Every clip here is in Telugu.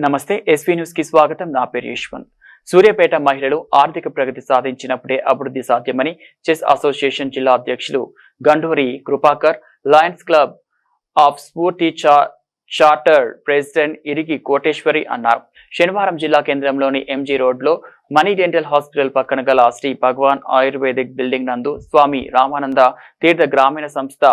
నమస్తే ఎస్వీ న్యూస్కి స్వాగతం. నా పేరు యశ్వంత్. సూర్యాపేట మహిళలు ఆర్థిక ప్రగతి సాధించినప్పుడే అభివృద్ధి సాధ్యమని చెస్ అసోసియేషన్ జిల్లా అధ్యక్షులు Ganduri Krupakar lions club of Spoorthi చా- చార్టర్ ప్రెసిడెంట్ ఇరిగి కోటేశ్వరి అన్నారు. శనివారం జిల్లా కేంద్రంలోని ఎంజీ రోడ్లో మనీ డెంటల్ హాస్పిటల్ పక్కన గల శ్రీ భగవాన్ ఆయుర్వేదిక్ బిల్డింగ్ నందు స్వామి రామానంద తీర్థ గ్రామీణ సంస్థ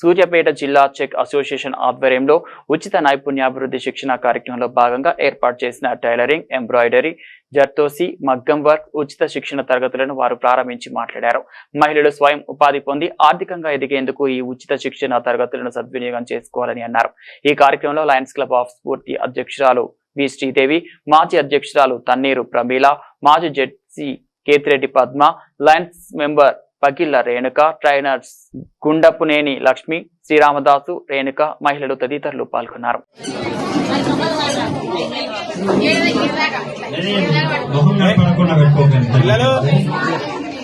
సూర్యాపేట జిల్లా చెక్ అసోసియేషన్ ఆధ్వర్యంలో ఉచిత నైపుణ్యాభివృద్ధి శిక్షణ కార్యక్రమంలో భాగంగా ఏర్పాటు చేసిన టైలరింగ్ ఎంబ్రాయిడరీ జర్తోసి మగ్గం వర్క్ ఉచిత శిక్షణ తరగతులను వారు ప్రారంభించి మాట్లాడారు. మహిళలు స్వయం ఉపాధి పొంది ఆర్థికంగా ఎదిగేందుకు ఈ ఉచిత శిక్షణ తరగతులను సద్వినియోగం చేసుకోవాలని అన్నారు. ఈ కార్యక్రమంలో లయన్స్ క్లబ్ ఆఫ్ స్ఫూర్తి అధ్యక్షురాలు వి. శ్రీదేవి మాజీ అధ్యక్షురాలు తన్నీరు ప్రమీల మాజీ ZC Kethireddy Padma lions member Pagilla Renuka trainers Gundapuneni Lakshmi Sriramadasu Renuka మహిళలు తదితరులు పాల్గొన్నారు.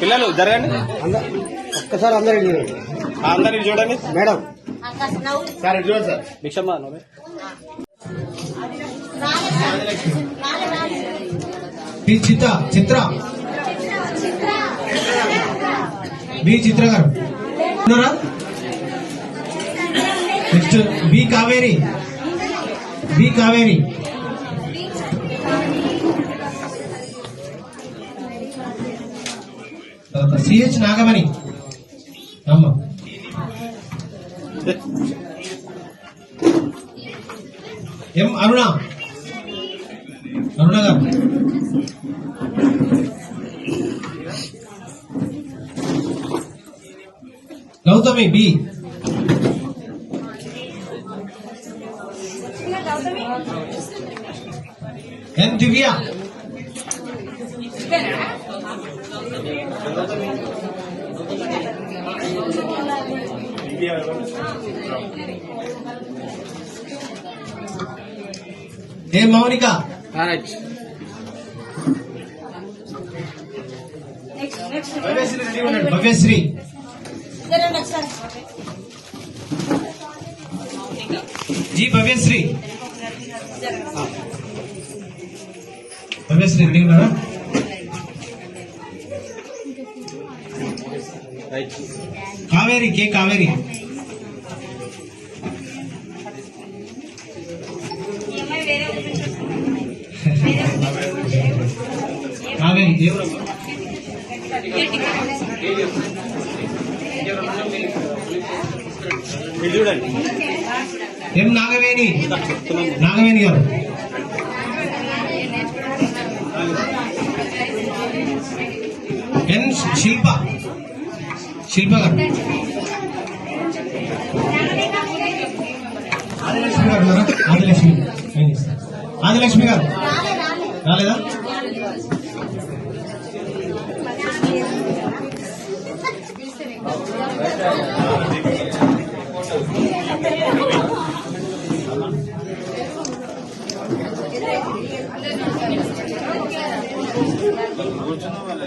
పిల్లలు? జరగండి. ఒక్కసారి అందరూ ఇటు చూడండి. మేడం. సార్ చూడండి సార్. భిక్షమ్మ చిత్ర చిత్ర. బి చిత్ర గారు. ఉన్నారా? Next B Kaveri. B Kaveri. తర్వాత సిహెచ్ నాగమణి. అమ్మ. ఎం అరుణ. అరుణ గారు. may be. And Divya. Hey Monica. All right. Next, next. Bhavyasri, G Bhavyasri Bhavyasri ready ఉన్నారా కావేరి కే కావేరి కావేరి ఎవరు ఇటు చూడండి ఎం నాగవేణి? నాగవేణి గారు. ఎన్ శిల్ప. శిల్ప గారు. ఆదిలక్ష్మి గారు ఆదిలక్ష్మి. ఆదిలక్ష్మి గారు. రాలేదా? అలా